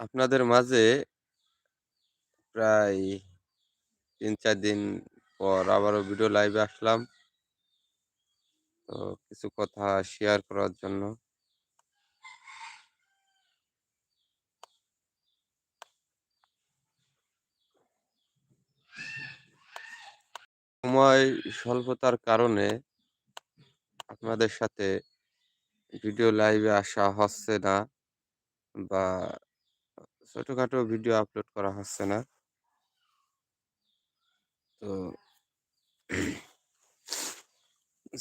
আপনাদের মাঝে প্রায় ৩-৪ দিন পর আবারও ভিডিও লাইভে আসলাম। তো কিছু কথা শেয়ার করার জন্য। সময় স্বল্পতার কারণে আপনাদের সাথে ভিডিও লাইভে আসা হচ্ছে না বা ছোটখাটো ভিডিও আপলোড করা হচ্ছে না। তো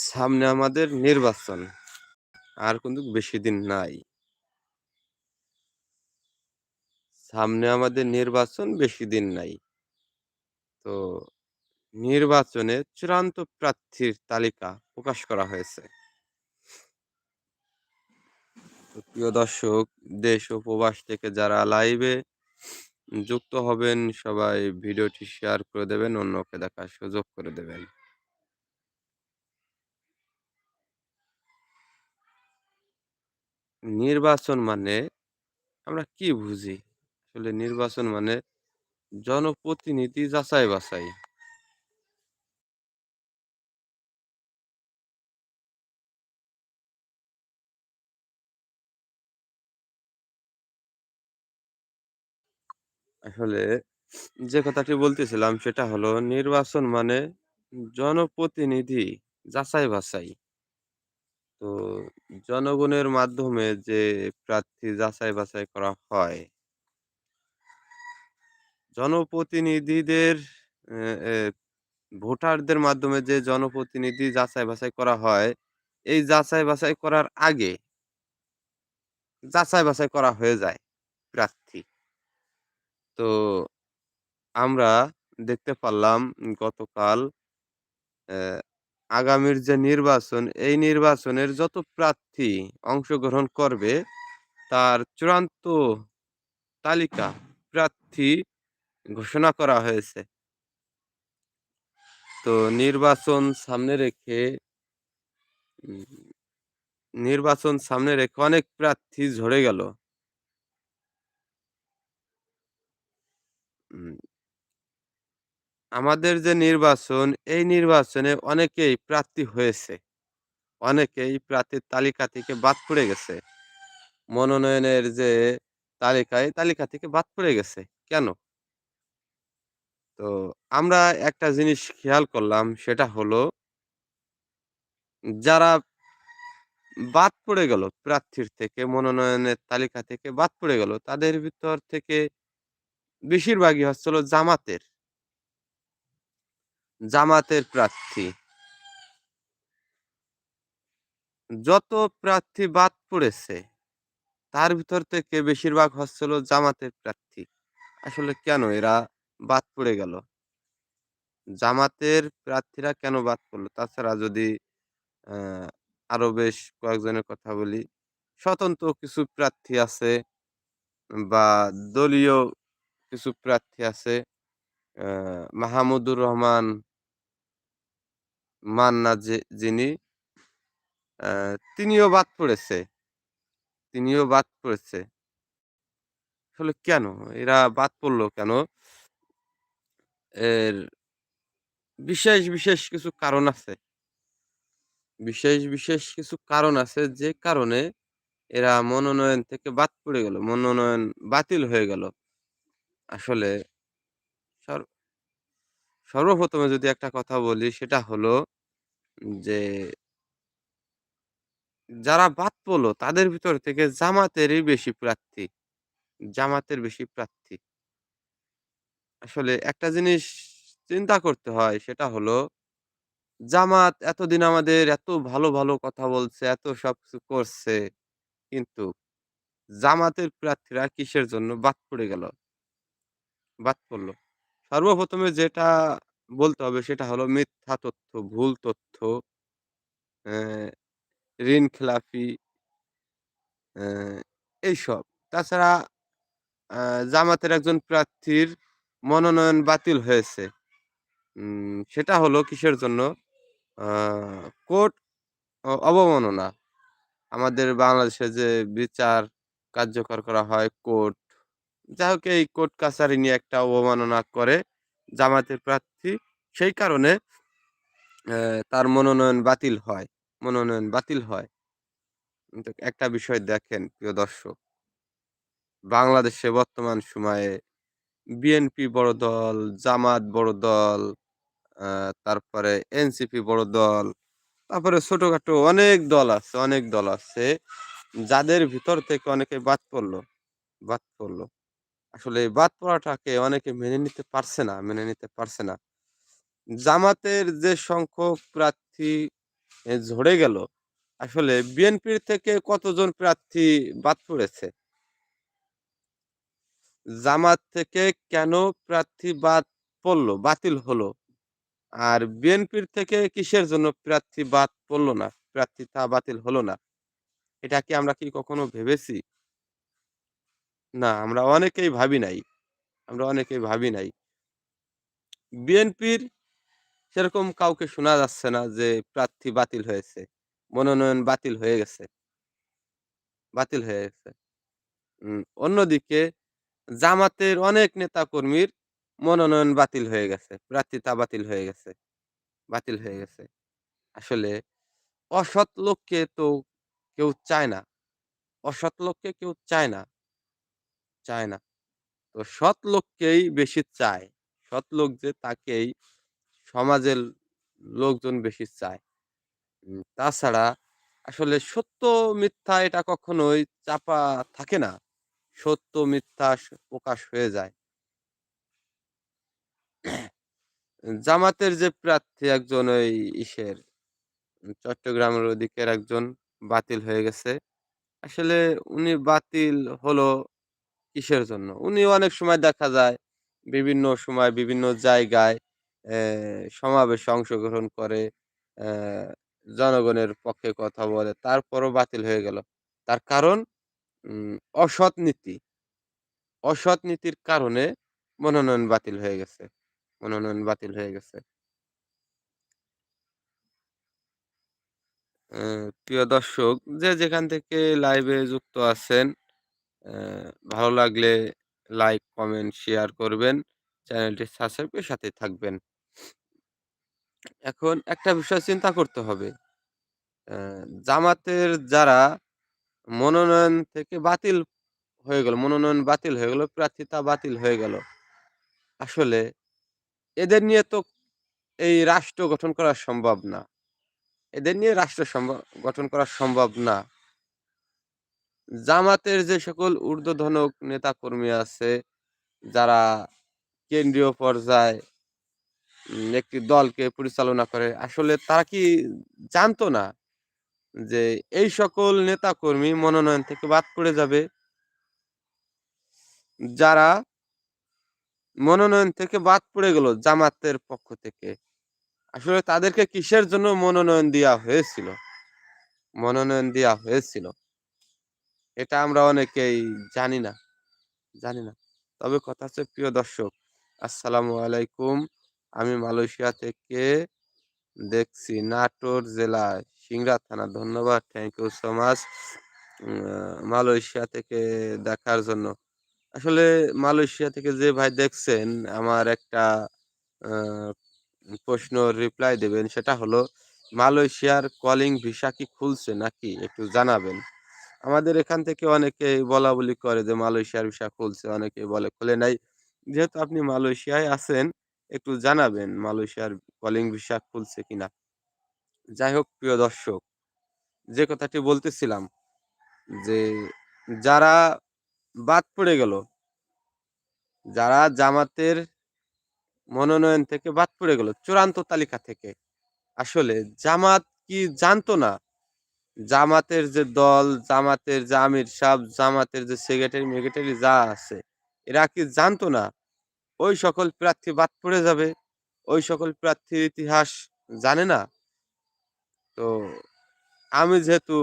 সামনে আমাদের নির্বাচন। আর কিন্তু বেশি দিন নাই। সামনে আমাদের নির্বাচন বেশি দিন নাই। তো নির্বাচনে চূড়ান্ত প্রার্থীর তালিকা প্রকাশ করা হয়েছে। প্রিয় দর্শক, দেশ ও প্রবাস থেকে যারা লাইভে যুক্ত হবেন সবাই ভিডিওটি শেয়ার করে দেবেন, অন্যকে দেখার সুযোগ করে দেবেন। নির্বাচন মানে আমরা কি বুঝি? আসলে নির্বাচন মানে জনপ্রতিনিধি যাচাই-বাছাই। আসলে যে কথাটি বলতেছিলাম সেটা হলো নির্বাচন মানে জনপ্রতিনিধি যাচাই-বাছাই। তো জনগণের মাধ্যমে যে প্রার্থী যাচাই-বাছাই করা হয় জনপ্রতিনিধিদের ভোটারদের মাধ্যমে যে জনপ্রতিনিধি যাচাই-বাছাই করা হয়, এই যাচাই-বাছাই করার আগে যাচাই-বাছাই করা হয়ে যায় প্রার্থী। তো আমরা দেখতে পারলাম গতকাল আগামীর যে নির্বাচন, এই নির্বাচনের যত প্রার্থী অংশগ্রহণ করবে, তার চূড়ান্ত তালিকা প্রার্থী ঘোষণা করা হয়েছে। তো নির্বাচন সামনে রেখে নির্বাচন সামনে রেখে অনেক প্রার্থী ঝরে গেল। আমাদের যে নির্বাচন, এই নির্বাচনে অনেকেই প্রার্থী হয়েছে। অনেকেই প্রার্থীর তালিকা থেকে বাদ পড়ে গেছে। মনোনয়নের যে তালিকা, এই তালিকা থেকে বাদ পড়ে গেছে। কেন? তো আমরা একটা জিনিস খেয়াল করলাম সেটা হলো যারা বাদ পড়ে গেল প্রার্থীর থেকে, মনোনয়নের তালিকা থেকে বাদ পড়ে গেল, তাদের ভিতর থেকে বেশিরভাগই হচ্ছে হলো জামাতের। জামাতের প্রার্থী। যত প্রার্থী বাদ পড়েছে, তার ভিতর থেকে বেশিরভাগ হচ্ছে হলো জামাতের প্রার্থী। আসলে কেন এরা বাদ পড়ে গেল? জামাতের প্রার্থীরা কেন বাদ পড়ল? তাছাড়া যদি আরও বেশ কয়েকজনের কথা বলি, স্বতন্ত্র কিছু প্রার্থী আছে বা দলীয় কিছু প্রার্থী আছে। মাহমুদুর রহমান মান্না যে যিনি তিনিও বাদ পড়েছে। তিনিও বাদ পড়েছে। আসলে কেন? এরা বাদ পড়ল কেন? এর বিশেষ, বিশেষ কিছু কারণ আছে। বিশেষ, বিশেষ কিছু কারণ আছে যে কারণে এরা মনোনয়ন থেকে বাদ পড়ে গেল। মনোনয়ন বাতিল হয়ে গেল। আসলে সর সর্বপ্রথমে যদি একটা কথা বলি সেটা হলো যে যারা বাদ পড়ল তাদের ভিতর থেকে জামাতেরই বেশি প্রার্থী। জামাতের বেশি প্রার্থী। আসলে একটা জিনিস চিন্তা করতে হয় সেটা হলো জামাত এতদিন আমাদের এত ভালো, ভালো কথা বলছে, এত সবকিছু করছে। কিন্তু জামাতের প্রার্থীরা কিসের জন্য বাদ পড়ে গেল? বাদ পড়ল। সর্বপ্রথমে যেটা বলতে হবে সেটা হলো মিথ্যা তথ্য, ভুল তথ্য, ঋণ খেলাপি এইসব। তাছাড়া জামাতের একজন প্রার্থীর মনোনয়ন বাতিল হয়েছে। সেটা হলো কিসের জন্য? কোর্ট অবমাননা। আমাদের বাংলাদেশে যে বিচার কার্যকর করা হয় কোর্ট, যাই হোক এই কোর্ট কাছারি নিয়ে একটা অবমাননা করে জামাতের প্রার্থী। সেই কারণে তার মনোনয়ন বাতিল হয় মনোনয়ন বাতিল হয়। একটা বিষয় দেখেন প্রিয় দর্শক বাংলাদেশে বর্তমান সময়ে বিএনপি বড় দল, জামাত বড় দল, তারপরে এনসিপি বড় দল, তারপরে ছোটখাটো অনেক দল আছে, অনেক দল আছে। যাদের ভিতর থেকে অনেকে বাদ পড়ল, বাদ পড়ল। আসলে বাদ পড়াটাকে অনেকে মেনে নিতে পারছে না, মেনে নিতে পারছে না। জামাতের যে সংখ্যক প্রার্থী ঝরে গেল, আসলে বিএনপির থেকে কতজন প্রার্থী বাদ পড়েছে? জামাত থেকে কেন প্রার্থী বাদ পড়ল, বাতিল হলো? আর বিএনপির থেকে কিসের জন্য প্রার্থী বাদ পড়ল না? প্রার্থী তা বাতিল হলো না? এটা কি আমরা কি কখনো ভেবেছি? না, আমরা অনেকেই ভাবি নাই। আমরা অনেকেই ভাবি নাই। বিএনপির সেরকম কাউকে শোনা যাচ্ছে না যে প্রার্থী বাতিল হয়েছে। মনোনয়ন বাতিল হয়ে গেছে। বাতিল হয়ে গেছে। অন্যদিকে জামাতের অনেক নেতাকর্মীর মনোনয়ন বাতিল হয়ে গেছে। প্রার্থিতা বাতিল হয়ে গেছে। বাতিল হয়ে গেছে। আসলে অসৎ লোককে তো কেউ চায় না। অসৎ লোককে কেউ চায় না। চায় না। তো সৎ লোককেই বেশি চায়। সৎ লোক যে তাকেই সমাজের লোকজন বেশি চায়। তাছাড়া আসলে সত্য মিথ্যা এটা কখনোই চাপা থাকে না। সত্য মিথ্যা প্রকাশ হয়ে যায়। জামাতের যে প্রার্থী একজন ওই ইসের চট্টগ্রামের ওদিকের একজন বাতিল হয়ে গেছে। আসলে উনি বাতিল হলো কিসের জন্য? উনি অনেক সময় দেখা যায় বিভিন্ন সময় বিভিন্ন জায়গায় সমাবেশে অংশগ্রহণ করে, জনগণের পক্ষে কথা বলে। তারপরও বাতিল হয়ে গেল। তার কারণ অসৎ নীতি। অসৎ নীতির কারণে মনোনয়ন বাতিল হয়ে গেছে। মনোনয়ন বাতিল হয়ে গেছে। প্রিয় দর্শক যে যেখান থেকে লাইভে যুক্ত আছেন, ভালো লাগলে লাইক, কমেন্ট, শেয়ার করবেন। চ্যানেলটি সাবস্ক্রাইব করে সাথেই থাকবেন। এখন একটা বিষয় চিন্তা করতে হবে। জামাতের যারা মনোনয়ন থেকে বাতিল হয়ে গেল, মনোনয়ন বাতিল হয়ে গেল, প্রার্থিতা বাতিল হয়ে গেল। আসলে এদের নিয়ে তো এই রাষ্ট্র গঠন করা সম্ভব না। এদের নিয়ে রাষ্ট্র সম্ভ গঠন করা সম্ভব না। জামাতের যে সকল ঊর্ধ্বতনক নেতাকর্মী আছে, যারা কেন্দ্রীয় পর্যায়ে একটি দলকে পরিচালনা করে, আসলে তারা কি জানতো না যে এই সকল নেতাকর্মী মনোনয়ন থেকে বাদ পড়ে যাবে? যারা মনোনয়ন থেকে বাদ পড়ে গেল জামাতের পক্ষ থেকে। আসলে তাদেরকে কিসের জন্য মনোনয়ন দেওয়া হয়েছিল? মনোনয়ন দেওয়া হয়েছিল। এটা আমরা অনেকেই জানি না, জানি না। তবে কথা হচ্ছে প্রিয় দর্শক, আসসালামু আলাইকুম। আমি মালয়েশিয়া থেকে দেখছি নাটোর জেলা সিংড়া থানা। ধন্যবাদ। Thank you so much. Malaysia থেকে দেখার জন্য। আসলে মালয়েশিয়া থেকে যে ভাই দেখছেন আমার একটা প্রশ্ন রিপ্লাই দেবেন। সেটা হলো মালয়েশিয়ার কলিং ভিসা কি খুলছে নাকি? একটু জানাবেন। আমাদের এখান থেকে অনেকেই বলাবলি করে যে মালয়েশিয়ার ভিসা খুলছে, অনেকেই বলে খুলে নাই। যেহেতু আপনি মালয়েশিয়ায় আছেন, একটু জানাবেন মালয়েশিয়ার কলিং ভিসা খুলছে কিনা? যাই হোক প্রিয় দর্শক, যে কথাটি বলতেছিলাম যে যারা বাদ পড়ে গেল, যারা জামাতের মনোনয়ন থেকে বাদ পড়ে গেল চূড়ান্ত তালিকা থেকে। আসলে জামাত কি জানতো না? জামাতের যে দল, জামাতের যে আমির সাহেব, জামাতের যে সেক্রেটারি-মেক্রেটারি যা আছে, এরা কি জানতো না? ওই সকল প্রার্থী বাদ পড়ে যাবে? ওই সকল প্রার্থীর ইতিহাস জানে না? তো আমি যেহেতু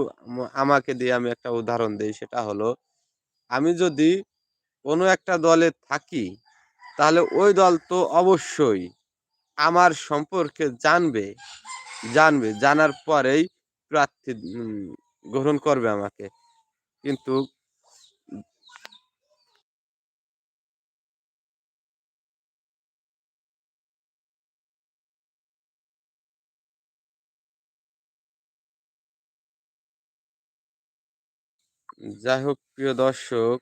আমাকে দিয়ে আমি একটা উদাহরণ দিই সেটা হলো, আমি যদি কোনো একটা দলে থাকি, তাহলে ওই দল তো অবশ্যই আমার সম্পর্কে জানবে, জানবে। জানার পরেই প্রার্থী গ্রহণ করবে আমাকে। কিন্তু যাই হোক, প্রিয় দর্শক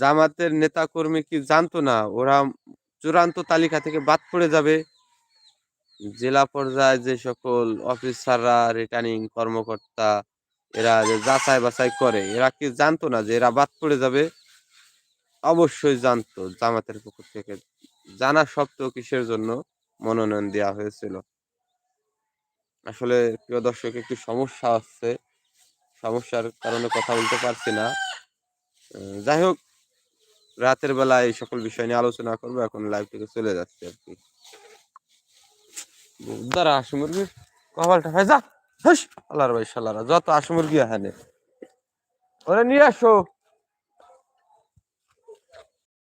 জামাতের নেতাকর্মী কি জানতো না? ওরা চূড়ান্ত তালিকা থেকে বাদ পড়ে যাবে। জেলা পর্যায়ে যে সকল অফিসাররা, রিটার্নিং কর্মকর্তা এরা যে যাচাই-বাছাই করে, এরা কি জানতো না যে এরা বাদ পড়ে যাবে? অবশ্যই জানতো জামাতের পক্ষ থেকে। জানা সত্ত্বেও কিসের জন্য মনোনয়ন দেওয়া হয়েছিল? আসলে প্রিয় দর্শক একটু সমস্যা হচ্ছে। সমস্যার কারণে কথা বলতে পারছি না। যাই হোক রাতের বেলা এই সকল বিষয় নিয়ে আলোচনা করব। এখন লাইভ থেকে চলে যাচ্ছে আর আরকি। দাঁড়া, আশি মুরগির কপালটা ভাই, যা। শালার ভাই সালারা যত আশি মুরগি এখানে। ওরে নিয়ে আসো।